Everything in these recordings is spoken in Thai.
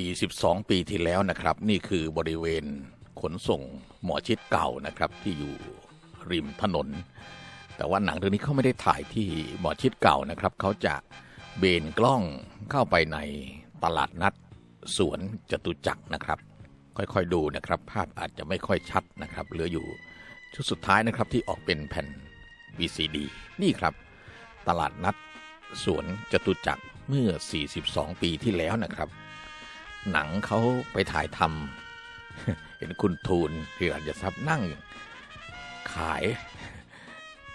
42 ปีที่แล้วนะครับ นี่คือบริเวณขนส่งหมอชิดเก่านะครับ ที่อยู่ริมถนน แต่ว่าหนังเรื่องนี้เขาไม่ได้ถ่ายที่หมอชิดเก่านะครับเขาจะเบนกล้องเข้าไปในตลาดนัดสวนจตุจักรนะครับ ค่อยๆดูนะครับ ภาพอาจจะไม่ค่อยชัดนะครับ เหลืออยู่ชุดสุดท้ายนะครับที่ออกเป็นแผ่น VCD นี่ครับ ตลาดนัดสวนจตุจักรเมื่อ 42 ปีที่แล้วนะครับ หนังเขาไปถ่ายทำเห็นคุณทูลเฮือจะทรัพย์นั่ง ขาย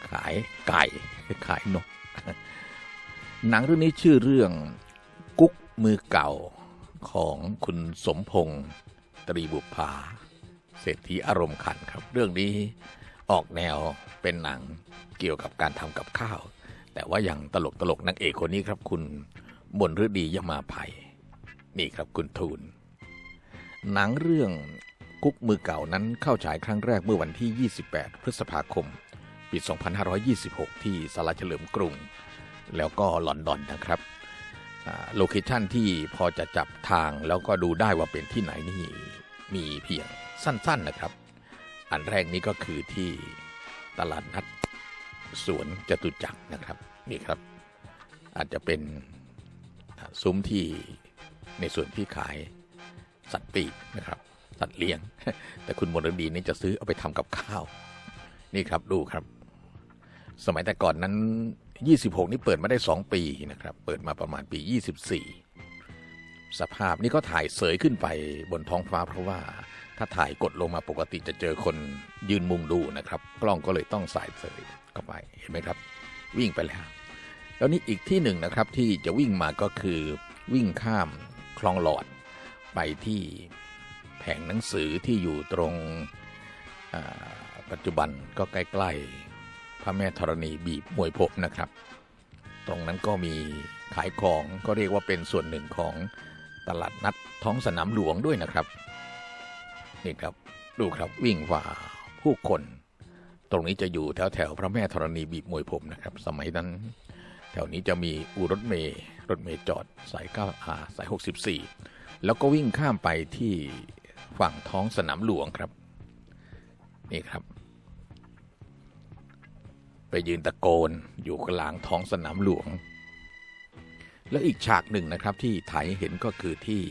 ขายไก่ ขายนก หนังเรื่องนี้ชื่อเรื่องกุ๊กมือเก่าของคุณสมพงษ์ตรีบุพภาเศรษฐีอารมณ์ขันครับ เรื่องนี้ออกแนวเป็นหนังเกี่ยวกับการทำกับข้าว แต่ว่าอย่างตลกตลกนางเอกคนนี้ครับ คุณมนฤดียมาภัย นี่ครับคุณทูล หนังเรื่องกุ๊กมือเก่านั้นเข้าฉายครั้งแรกเมื่อวันที่ 28 พฤษภาคม ปี 2526 ที่สลาเฉลิมกรุง แล้วก็ลอนดอนนะครับโลเคชั่นที่พอจะจับทางแล้วก็ดูได้ว่าเป็นที่ไหนนี่มีเพียงสั้นๆนะครับ อันแรกนี้ก็คือที่ตลาดนัดสวนจตุจักรนะครับนี่ครับ อาจจะเป็นซุ้มที่ ในส่วนที่ขายสัตว์ปีกนะครับสัตว์เลี้ยง แต่คุณมรดีนี่จะซื้อเอาไปทำกับข้าว นี่ครับดูครับ สมัยแต่ก่อนนั้น 26 นี่เปิดมาได้ 2 ปีนะครับ เปิดมาประมาณปี 24 สภาพนี่ก็ถ่ายเสยขึ้นไปบนท้องฟ้าเพราะว่าถ้าถ่ายกดลงมาปกติจะเจอคนยืนมุงดูนะครับ กล้องก็เลยต้องสายเสยเข้าไปเห็นไหมครับ วิ่งไปแล้ว แล้วนี่อีกที่หนึ่งนะครับที่จะวิ่งมาก็คือวิ่งข้าม คลองหลอด ไปที่แผงหนังสือที่อยู่ตรงปัจจุบันก็ใกล้ๆพระแม่ธรณีบีบมวยผมนะครับ ตรงนั้นก็มีขายของก็เรียกว่าเป็นส่วนหนึ่งของตลาดนัดท้องสนามหลวงด้วยนะครับ นี่ครับดูครับวิ่งฝ่าผู้คน ตรงนี้จะอยู่แถวแถวๆพระแม่ธรณีบีบมวยผมนะครับ สมัยนั้น แถวนี้จะมีอูรถเมย์รถเมย์จอดสาย9อาสาย 64 แล้วก็วิ่งข้ามไปที่ฝั่งท้องสนามหลวงครับ นี่ครับ ไปยืนตะโกนอยู่กลางท้องสนามหลวง แล้วอีกฉากหนึ่งนะครับที่ถ่ายเห็นก็คือที่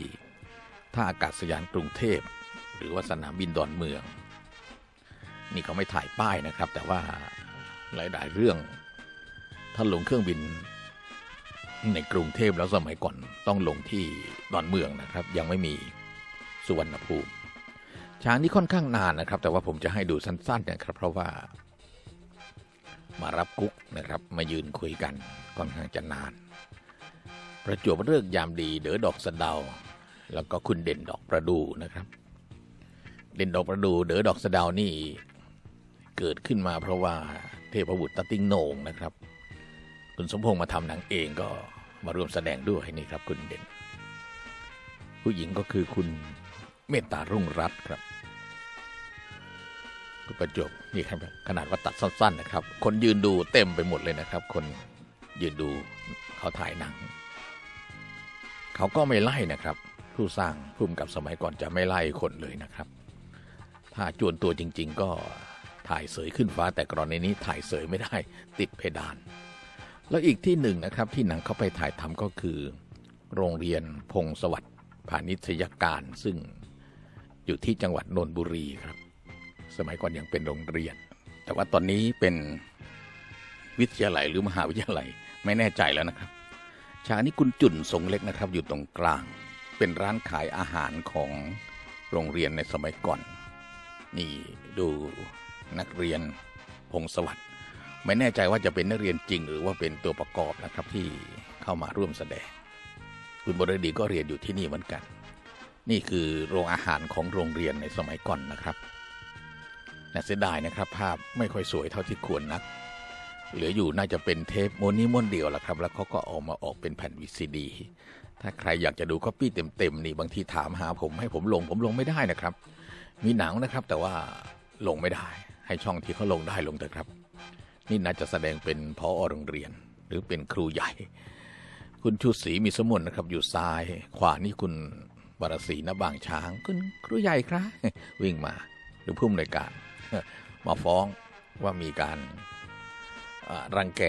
ท่าอากาศยานกรุงเทพ หรือว่าสนามบินดอนเมือง นี่เขาไม่ถ่ายป้ายนะครับ แต่ว่าหลาย ๆ เรื่อง ถ้าลงเครื่องบิน ในกรุงเทพแล้วสมัยก่อนต้องลงที่ดอนเมืองนะครับ ยังไม่มีสุวรรณภูมิช้างนี้ค่อนข้างนานนะครับ แต่ว่าผมจะให้ดูสั้นๆนะครับ เพราะว่ามารับกุ๊กนะครับ มายืนคุยกันค่อนข้างจะนาน ประจวบเลิกยามดีเด๋อดอกสะเดา แล้วก็คุณเด่นดอกประดูนะครับ เด่นดอกประดูเด๋อดอกสะเดานี่เกิดขึ้นมาเพราะว่าเทพบุตรตะติ้งโหนงนะครับ คุณสมพงษ์มาทำหนังเองก็มาร่วมแสดงด้วยนี่ครับคุณเด่น ผู้หญิงก็คือคุณเมตตารุ่งรัตน์ครับคุณประจบนี่ครับขนาดว่าตัดสั้นๆนะครับ คนยืนดูเต็มไปหมดเลยนะครับ คนยืนดูเขาถ่ายหนัง เขาก็ไม่ไล่นะครับ ผู้สร้างภูมิกับสมัยก่อนจะไม่ไล่คนเลยนะครับ ถ้าจวนตัวจริง ๆ ก็ถ่ายเสยขึ้นฟ้าแต่กรณีนี้ถ่ายเสยไม่ได้ ติดเพดาน แล้วอีกที่หนึ่งนะครับที่หนังเขาไปถ่ายทำก็คือ โรงเรียนพงศวัสดิ์พาณิชยการซึ่งอยู่ที่จังหวัดนนทบุรีครับ สมัยก่อนยังเป็นโรงเรียน แต่ว่าตอนนี้เป็นวิทยาลัยหรือมหาวิทยาลัยไม่แน่ใจแล้วนะครับฉานี้คุณจุนทรงเล็กนะครับ อยู่ตรงกลาง เป็นร้านขายอาหารของโรงเรียนในสมัยก่อน นี่ดูนักเรียนพงศวัสดิ์ ไม่แน่ใจว่าจะเป็นนักเรียนจริง หรือว่าเป็นตัวประกอบนะครับที่เข้ามาร่วมแสดง คุณบรดีก็เรียนอยู่ที่นี่เหมือนกัน นี่คือโรงอาหารของโรงเรียนในสมัยก่อนนะครับน่าเสียดายนะครับภาพไม่ค่อยสวยเท่าที่ควรนัก เหลืออยู่น่าจะเป็นเทปม้วนนี้ม้วนเดียวแหละครับ แล้วเขาก็ออกมาออกเป็นแผ่นวีซีดีถ้าใครอยากจะดูก็ปี้เต็มๆนี่บางทีถามหาผมให้ผมลงผมลงไม่ได้นะครับ มีหนังนะครับแต่ว่าลงไม่ได้ ให้ช่องที่เขาลงได้ลงเถอะครับ นี่น่าจะแสดงเป็นพอโรงเรียน หรือเป็นครูใหญ่ คุณชูศรีมีสมุนนะครับ อยู่ซ้าย ขวานี่คุณบารสีนบางช้าง คุณครูใหญ่ครับวิ่งมา หรือผู้อำนวยการ มาฟ้องว่ามีการรังแก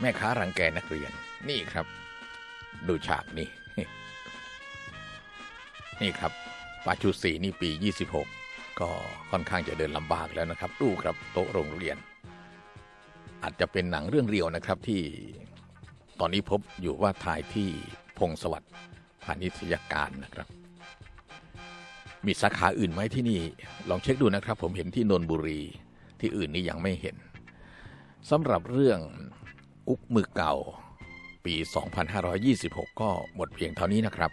แม่ค้ารังแกนักเรียน นี่ครับ ดูฉากนี่ นี่ครับปาชูสีนี่ปี 26 ก็ค่อนข้างจะเดินลำบากแล้วนะครับดูครับโต๊ะโรงเรียน อาจจะเป็นหนังเรื่องเรียวนะครับที่ตอนนี้พบอยู่ว่าถ่ายที่พงศวัสดิ์พาณิชยการนะครับ มีสาขาอื่นไหมที่นี่ ลองเช็คดูนะครับ ผมเห็นที่นนทบุรีที่อื่นนี่ยังไม่เห็นสำหรับเรื่องกุ๊กมือเก่าปี 2526 ก็หมดเพียงเท่านี้นะครับ